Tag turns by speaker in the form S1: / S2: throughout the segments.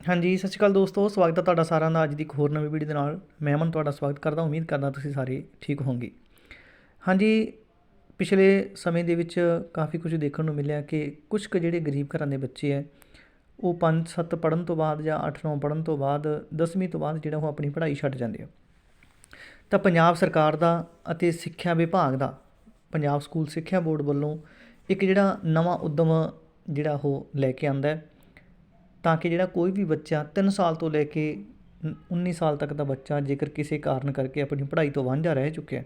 S1: ਹਾਂਜੀ, ਸਤਿ ਸ਼੍ਰੀ ਅਕਾਲ ਦੋਸਤੋ, ਸਵਾਗਤ ਹੈ ਤੁਹਾਡਾ ਸਾਰਿਆਂ ਦਾ ਅੱਜ ਦੀ ਇੱਕ ਹੋਰ ਨਵੀਂ ਵੀਡੀਓ ਦੇ ਨਾਲ। ਮੈਂ ਅਮਨ, ਤੁਹਾਡਾ ਸਵਾਗਤ ਕਰਦਾ, ਉਮੀਦ ਕਰਦਾ ਤੁਸੀਂ ਸਾਰੇ ਠੀਕ ਹੋਵੋਗੇ। ਹਾਂਜੀ, ਪਿਛਲੇ ਸਮੇਂ ਦੇ ਵਿੱਚ ਕਾਫੀ ਕੁਝ ਦੇਖਣ ਨੂੰ ਮਿਲਿਆ ਕਿ ਕੁਝ ਕੁ ਜਿਹੜੇ ਗਰੀਬ ਘਰਾਂ ਦੇ ਬੱਚੇ ਹੈ, ਉਹ 5-7 ਪੜ੍ਹਨ ਤੋਂ ਬਾਅਦ ਜਾਂ 8-9 ਪੜ੍ਹਨ ਤੋਂ ਬਾਅਦ 10ਵੀਂ ਤੋਂ ਬਾਅਦ ਜਿਹੜਾ ਉਹ ਆਪਣੀ ਪੜ੍ਹਾਈ ਛੱਡ ਜਾਂਦੇ ਆ। ਤਾਂ ਪੰਜਾਬ ਸਰਕਾਰ ਦਾ ਅਤੇ ਸਿੱਖਿਆ ਵਿਭਾਗ ਦਾ, ਪੰਜਾਬ ਸਕੂਲ ਸਿੱਖਿਆ ਬੋਰਡ ਵੱਲੋਂ ਇੱਕ ਜਿਹੜਾ ਨਵਾਂ ਉਦਮ ਜਿਹੜਾ ਉਹ ਲੈ ਕੇ ਆਂਦਾ ਹੈ ਤਾਂ ਕਿ ਜਿਹੜਾ ਕੋਈ ਵੀ ਬੱਚਾ 3 ਸਾਲ ਤੋਂ ਲੈ ਕੇ ਉਨ- 19 ਸਾਲ ਤੱਕ ਦਾ ਬੱਚਾ ਜੇਕਰ ਕਿਸੇ ਕਾਰਨ ਕਰਕੇ ਆਪਣੀ ਪੜ੍ਹਾਈ ਤੋਂ ਵਾਂਝਾ ਰਹਿ ਚੁੱਕਿਆ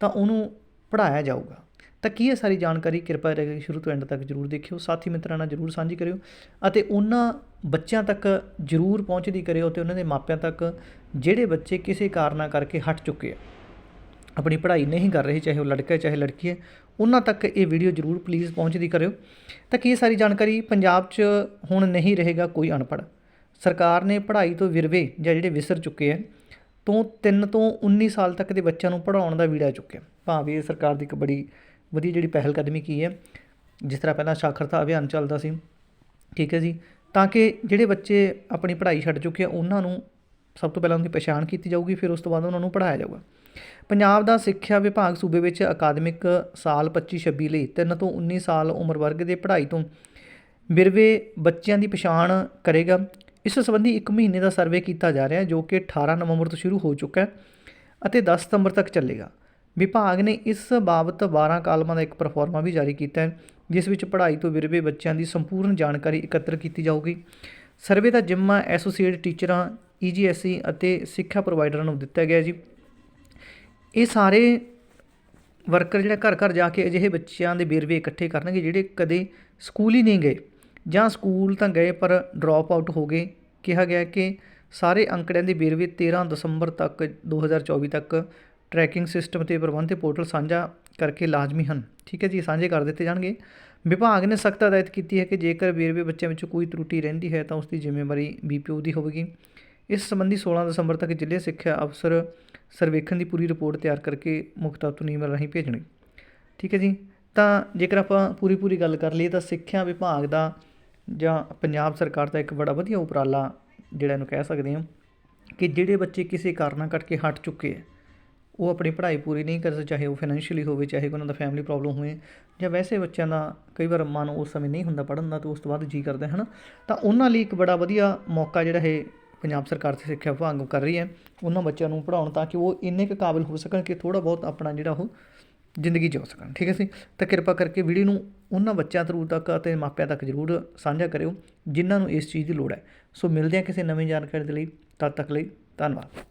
S1: ਤਾਂ ਉਹਨੂੰ ਪੜ੍ਹਾਇਆ ਜਾਊਗਾ। ਤਾਂ ਕੀ ਇਹ ਸਾਰੀ ਜਾਣਕਾਰੀ ਕਿਰਪਾ ਕਰਕੇ ਸ਼ੁਰੂ ਤੋਂ ਐਂਡ ਤੱਕ ਜਰੂਰ ਦੇਖਿਓ। ਸਾਥੀ ਮਿੱਤਰਾਂ ਨਾਲ ਜਰੂਰ ਸਾਂਝੀ ਕਰਿਓ ਅਤੇ ਉਹਨਾਂ ਬੱਚਿਆਂ ਤੱਕ ਜਰੂਰ ਪਹੁੰਚਦੀ ਕਰਿਓ ਤੇ ਉਹਨਾਂ ਦੇ ਮਾਪਿਆਂ ਤੱਕ ਜਿਹੜੇ ਬੱਚੇ ਕਿਸੇ ਕਾਰਨਾਂ ਕਰਕੇ ਹਟ ਚੁੱਕੇ ਆ। ਆਪਣੀ ਪੜ੍ਹਾਈ ਨਹੀਂ ਕਰ ਰਹੇ, ਚਾਹੇ ਉਹ ਲੜਕਾ ਹੈ, ਚਾਹੇ ਲੜਕੀ ਹੈ, ਉਹਨਾਂ ਤੱਕ ਇਹ ਵੀਡੀਓ ਜਰੂਰ ਪਲੀਜ਼ ਪਹੁੰਚਦੀ ਕਰਿਓ, ਤਾਂ ਕੀ ਇਹ ਸਾਰੀ ਜਾਣਕਾਰੀ ਪੰਜਾਬ 'ਚ ਹੁਣ ਨਹੀਂ ਰਹੇਗਾ ਕੋਈ ਅਨਪੜ੍ਹ? ਸਰਕਾਰ ਨੇ ਪੜ੍ਹਾਈ ਤੋਂ ਵਿਰਵੇ ਜਾਂ ਜਿਹੜੇ ਵਿਸਰ ਚੁੱਕੇ ਹੈ, ਤੋਂ 3 ਤੋਂ 19 ਸਾਲ ਤੱਕ ਦੇ ਬੱਚਿਆਂ ਨੂੰ ਪੜ੍ਹਾਉਣ ਦਾ ਵੀੜਾ ਚੁੱਕਿਆ। ਭਾਵੇਂ ਇਹ ਸਰਕਾਰ ਦੀ ਇੱਕ ਬੜੀ ਵਧੀਆ ਜਿਹੜੀ ਪਹਿਲ ਕਦਮੀ ਕੀ ਹੈ, ਜਿਸ ਤਰ੍ਹਾਂ ਪਹਿਲਾਂ ਸਾਖਰਤਾ ਅਭਿਆਨ ਚੱਲਦਾ ਸੀ, ਠੀਕ ਹੈ ਜੀ, ਤਾਂ ਕਿ ਜਿਹੜੇ ਬੱਚੇ ਆਪਣੀ ਪੜ੍ਹਾਈ ਛੱਡ ਚੁੱਕੇ ਆ, ਉਹਨਾਂ ਨੂੰ ਸਭ ਤੋਂ ਪਹਿਲਾਂ ਉਹਨਾਂ ਦੀ ਪਛਾਣ ਕੀਤੀ ਜਾਊਗੀ, ਫਿਰ ਉਸ ਤੋਂ ਬਾਅਦ ਉਹਨਾਂ ਨੂੰ ਪੜ੍ਹਾਇਆ ਜਾਊਗਾ। ਪੰਜਾਬ ਦਾ ਸਿੱਖਿਆ ਵਿਭਾਗ ਸੂਬੇ ਵਿੱਚ ਅਕਾਦਮਿਕ ਸਾਲ 25-26 ਲਈ 3 ਤੋਂ 19 ਸਾਲ ਉਮਰ ਵਰਗ ਦੇ ਪੜ੍ਹਾਈ ਤੋਂ ਵਿਰਵੇ ਬੱਚਿਆਂ ਦੀ ਪਛਾਣ ਕਰੇਗਾ। ਇਸ ਸੰਬੰਧੀ 1 ਮਹੀਨੇ ਦਾ ਸਰਵੇ ਕੀਤਾ ਜਾ ਰਿਹਾ ਹੈ, ਜੋ ਕਿ 18 ਨਵੰਬਰ ਤੋਂ ਸ਼ੁਰੂ ਹੋ ਚੁੱਕਾ ਹੈ ਅਤੇ 10 ਸਤੰਬਰ ਤੱਕ ਚੱਲੇਗਾ। ਵਿਭਾਗ ਨੇ ਇਸ ਬਾਬਤ 12 ਕਾਲਮਾਂ ਦਾ ਇੱਕ ਪਰਫਾਰਮਾ ਵੀ ਜਾਰੀ ਕੀਤਾ ਹੈ, ਜਿਸ ਵਿੱਚ ਪੜ੍ਹਾਈ ਤੋਂ ਵਿਰਵੇ ਬੱਚਿਆਂ ਦੀ ਸੰਪੂਰਨ ਜਾਣਕਾਰੀ ਇਕੱਤਰ ਕੀਤੀ ਜਾਊਗੀ। ਸਰਵੇ ਦਾ ਜਿੰਮਾ ਐਸੋਸੀਏਟ ਟੀਚਰਾਂ ਈਜੀਐਸਈ ਅਤੇ ਸਿੱਖਿਆ ਪ੍ਰੋਵਾਈਡਰਾਂ ਨੂੰ ਦਿੱਤਾ ਗਿਆ ਜੀ। ਇਹ ਸਾਰੇ ਵਰਕਰ ਜਿਹੜਾ ਘਰ ਘਰ ਜਾ ਕੇ ਅਜਿਹੇ ਬੱਚਿਆਂ ਦੇ ਵੇਰਵੇ ਇਕੱਠੇ ਕਰਨਗੇ ਜਿਹੜੇ ਕਦੇ ਸਕੂਲ ਹੀ ਨਹੀਂ ਗਏ ਜਾਂ ਸਕੂਲ ਤਾਂ ਗਏ ਪਰ ਡ੍ਰੌਪ ਆਊਟ ਹੋ ਗਏ। ਕਿਹਾ ਗਿਆ ਕਿ ਸਾਰੇ ਅੰਕੜਿਆਂ ਦੇ ਵੇਰਵੇ 13 ਦਸੰਬਰ ਤੱਕ 2024 ਤੱਕ ਟਰੈਕਿੰਗ ਸਿਸਟਮ ਤੇ ਪ੍ਰਬੰਧ ਤੇ ਪੋਰਟਲ ਸਾਂਝਾ ਕਰਕੇ ਲਾਜ਼ਮੀ ਹਨ। ਠੀਕ ਹੈ ਜੀ ਸਾਂਝੇ ਕਰ ਦਿੱਤੇ ਜਾਣਗੇ। ਵਿਭਾਗ ਨੇ ਸਖਤ ਹਦਾਇਤ ਕੀਤੀ ਹੈ ਕਿ ਜੇਕਰ ਵੇਰਵੇ ਬੱਚਿਆਂ ਵਿੱਚ ਕੋਈ ਤਰੁੱਟੀ ਰਹਿੰਦੀ ਹੈ ਤਾਂ ਉਸ ਦੀ ਜ਼ਿੰਮੇਵਾਰੀ ਬੀਪੀਓ ਦੀ ਹੋਵੇਗੀ। ਇਸ ਸੰਬੰਧੀ 16 ਦਸੰਬਰ ਤੱਕ ਜ਼ਿਲ੍ਹੇ ਸਿੱਖਿਆ ਅਫਸਰ ਸਰਵੇਖਣ ਦੀ ਪੂਰੀ ਰਿਪੋਰਟ ਤਿਆਰ ਕਰਕੇ ਮੁੱਖ ਤੱਤ ਨੂੰ ਈਮੇਲ ਰਾਹੀਂ ਭੇਜਣੀ। ਠੀਕ ਹੈ ਜੀ? ਤਾਂ ਜੇਕਰ ਆਪਾਂ ਪੂਰੀ ਪੂਰੀ ਗੱਲ ਕਰ ਲਈਏ ਤਾਂ ਸਿੱਖਿਆ ਵਿਭਾਗ ਦਾ ਜਾਂ ਪੰਜਾਬ ਸਰਕਾਰ ਦਾ ਇੱਕ ਬੜਾ ਵਧੀਆ ਉਪਰਾਲਾ ਜਿਹੜਾ ਇਹਨੂੰ ਕਹਿ ਸਕਦੇ ਹਾਂ ਕਿ ਜਿਹੜੇ ਬੱਚੇ ਕਿਸੇ ਕਾਰਨਾਂ ਕਰਕੇ ਹਟ ਚੁੱਕੇ ਹੈ, ਉਹ ਆਪਣੀ ਪੜ੍ਹਾਈ ਪੂਰੀ ਨਹੀਂ ਕਰ ਸਕਦੇ ਚਾਹੇ ਉਹ ਫਾਈਨੈਂਸ਼ੀਅਲੀ ਹੋਵੇ, ਚਾਹੇ ਉਹਨਾਂ ਦਾ ਫੈਮਿਲੀ ਪ੍ਰੋਬਲਮ ਹੋਵੇ, ਜਾਂ ਵੈਸੇ ਬੱਚਿਆਂ ਦਾ ਕਈ ਵਾਰ ਮਨ ਉਸ ਸਮੇਂ ਨਹੀਂ ਹੁੰਦਾ ਪੜ੍ਹਨ ਦਾ, ਤੇ ਉਸ ਤੋਂ ਬਾਅਦ ਜੀ ਕਰਦਾ ਹੈ ਨਾ। ਤਾਂ ਉਹਨਾਂ ਲਈ ਇੱਕ ਬੜਾ ਵਧੀਆ ਮੌਕਾ ਜਿਹੜਾ ਹੈ ਪੰਜਾਬ ਸਰਕਾਰ ਤੇ ਸਿੱਖਿਆ ਵਿਭਾਗ ਕਰ ਰਹੀ ਹੈ, ਉਹਨਾਂ ਬੱਚਿਆਂ ਨੂੰ ਪੜ੍ਹਾਉਣ ਤਾਂ ਕਿ ਉਹ ਇੰਨੇ ਕੁ ਕਾਬਿਲ ਹੋ ਸਕਣ ਕਿ ਥੋੜਾ ਬਹੁਤ ਆਪਣਾ ਜਿਹੜਾ ਉਹ ਜ਼ਿੰਦਗੀ ਜਿਉ ਸਕਣ, ਠੀਕ ਹੈ ਸੀ ਤਾਂ ਕਿਰਪਾ ਕਰਕੇ ਵੀਡੀਓ ਨੂੰ ਉਹਨਾਂ ਬੱਚਿਆਂ ਥਰੂ ਤੱਕ ਅਤੇ ਮਾਪਿਆਂ ਤੱਕ ਜ਼ਰੂਰ ਸਾਂਝਾ ਕਰਿਓ, ਜਿਨ੍ਹਾਂ ਨੂੰ ਇਸ ਚੀਜ਼ ਦੀ ਲੋੜ ਹੈ। ਸੋ ਮਿਲਦੇ ਹਾਂ ਕਿਸੇ ਨਵੀਂ ਜਾਣਕਾਰੀ ਦੇ ਲਈ, ਤਦ ਤੱਕ ਲਈ ਧੰਨਵਾਦ।